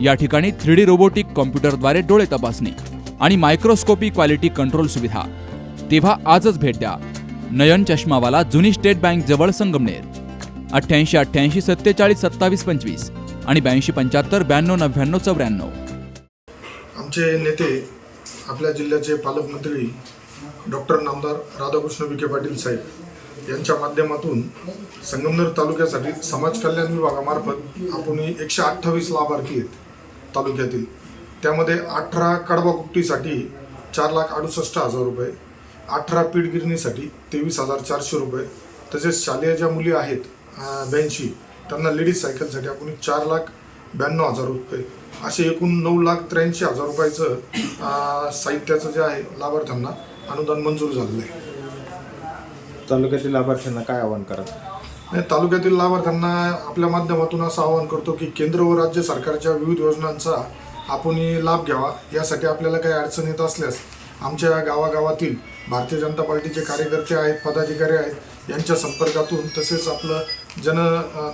या ठिकाणी three D robotic कॉम्प्युटरद्वारे डोळे तपासणी आणि मायक्रोस्कोपी क्वालिटी कंट्रोल सुविधा. तेव्हा आजच भेट द्या. नयन चष्मावाला जुनी स्टेट बँक जवळ संगमनेर. अठ्ठ्याऐंशी अठ्ठ्याऐंशी सत्तेचाळीस सत्तावीस पंचवीस आणि ब्याऐंशी पंच्याहत्तर ब्याण्णव नव्याण्णव चौऱ्याण्णव. आमचे नेते आपल्या जिल्ह्याचे पालकमंत्री डॉक्टर नामदार राधाकृष्ण विखे पाटील साहेब यांच्या माध्यमातून संगमनेर तालुक्यासाठी समाज कल्याण विभागामार्फत आपण एकशे अठ्ठावीस लाभार्थी आहेत. तालुक्यातील. त्यामध्ये अठरा कडबा कुट्टीसाठी चार लाख अडुसष्ट हजार रुपये अठरा पीठ गिरणीसाठी तेवीस हजार चारशे रुपये तसेच शालेय ज्या मुली आहेत ब्याऐंशी त्यांना लेडीज सायकलसाठी आपण चार लाख ब्याण्णव हजार रुपये असे एकूण नऊ लाख त्र्याऐंशी हजार रुपयाचं साहित्याचं जे आहे लाभार्थ्यांना अनुदान मंजूर झालेलं आहे. तालुक्यातील लाभार्थ्यांना काय आवाहन करा तालुक्यातील लाभार्थ्यांना आपल्या माध्यमातून असं आवाहन करतो की केंद्र व राज्य सरकारच्या विविध योजनांचा आपण लाभ घ्यावा. यासाठी आपल्याला काही अडचण येत असल्यास आमच्या गावागावातील भारतीय जनता पार्टीचे कार्यकर्ते आहेत पदाधिकारी आहेत यांच्या संपर्कातून तसेच आपलं जन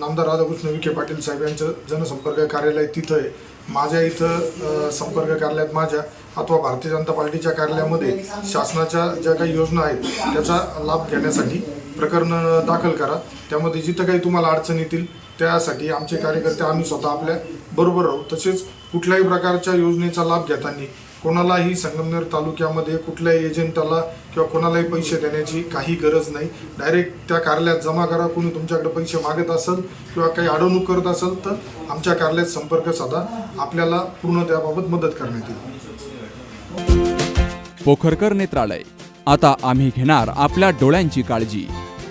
नामदार राधाकृष्ण विखे पाटील साहेब यांचं जनसंपर्क कार्यालय तिथं आहे. माझ्या इथं संपर्क कार्यालयात माझ्या अथवा भारतीय जनता पार्टीच्या कार्यालयामध्ये शासनाच्या ज्या काही योजना आहेत त्याचा लाभ घेण्यासाठी प्रकरण दाखल करा. त्यामध्ये जिथं काही तुम्हाला अडचण येतील त्यासाठी आमचे कार्यकर्ते आम्ही स्वतः आपल्या बरोबर राहू. तसेच कुठल्याही प्रकारच्या योजनेचा लाभ घेताना कोणालाही संगमनेर तालुक्यामध्ये कुठल्याही एजंटाला किंवा कोणालाही पैसे देण्याची काही गरज नाही. डायरेक्ट त्या कार्यालयात जमा करा. कोणी तुमच्याकडे पैसे मागत असेल किंवा काही अडवणूक करत असेल तर आमच्या कार्यालयात संपर्क साधा. आपल्याला पूर्ण त्याबाबत मदत करण्यात येईल. पोखरकर नेत्रालय. आता आम्ही घेणार आपल्या डोळ्यांची काळजी.